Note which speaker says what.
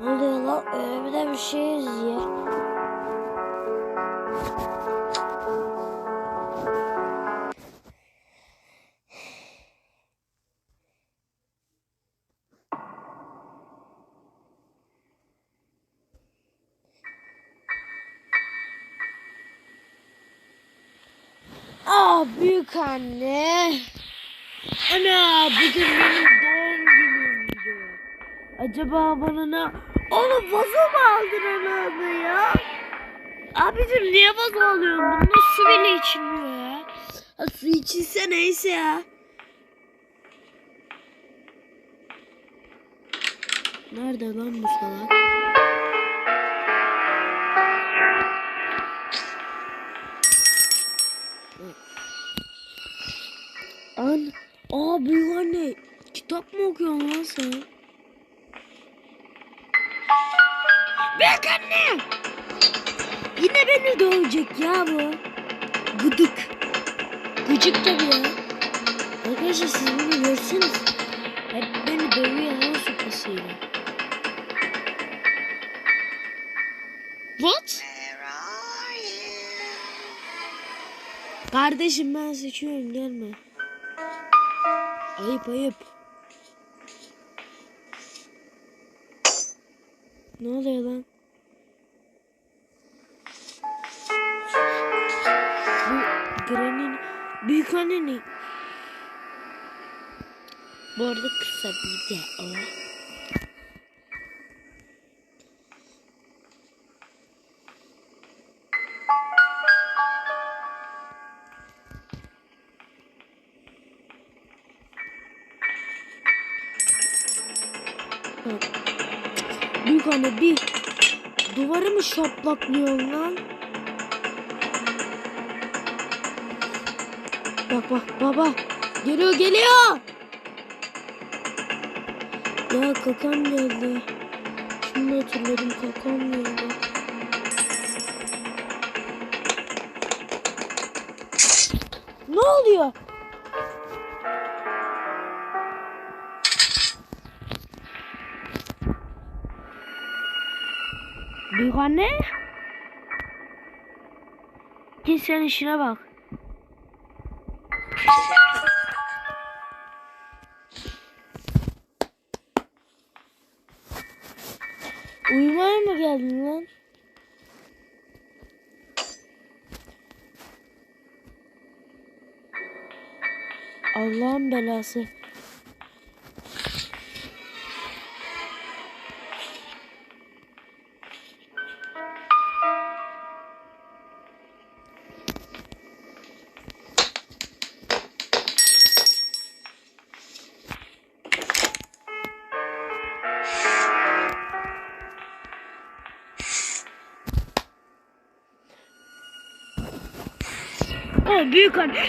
Speaker 1: Ne oluyor lan? Öyle bir de bir şey yazıyor. Aa büyük anne. Ana bugün benim. Acaba bana ne... Oğlum vazo mu aldın ya? Abicim niye vazo alıyorsun? Bunda su bile içilmiyor ya. Ha, su içilse neyse ya. Nerede lan bu salak? An, aa büyük anne kitap mı okuyorsun lan sen? Büyük anne! Yine beni dövecek ya bu. Gıdık. Gıcık tabii ya. Arkadaşlar siz bunu görseniz. Hep beni dövüyor lan sopasıyla. What? Kardeşim ben seçiyorum gelme. Ayıp ayıp. Ne oluyor lan? Bu Granny'nin büyük annenin bu arada kısa video o. Bak. Büyük anne bir duvarı mı şaplaklıyor lan? Bak bak baba. Geliyor geliyor. Ya kakam geldi. Şimdi hatırladım kakam geldi. Ne oluyor? Büyük anne. Git sen işine bak. Uyumaya mı geldin lan? Allah'ın belası. O büyük anne.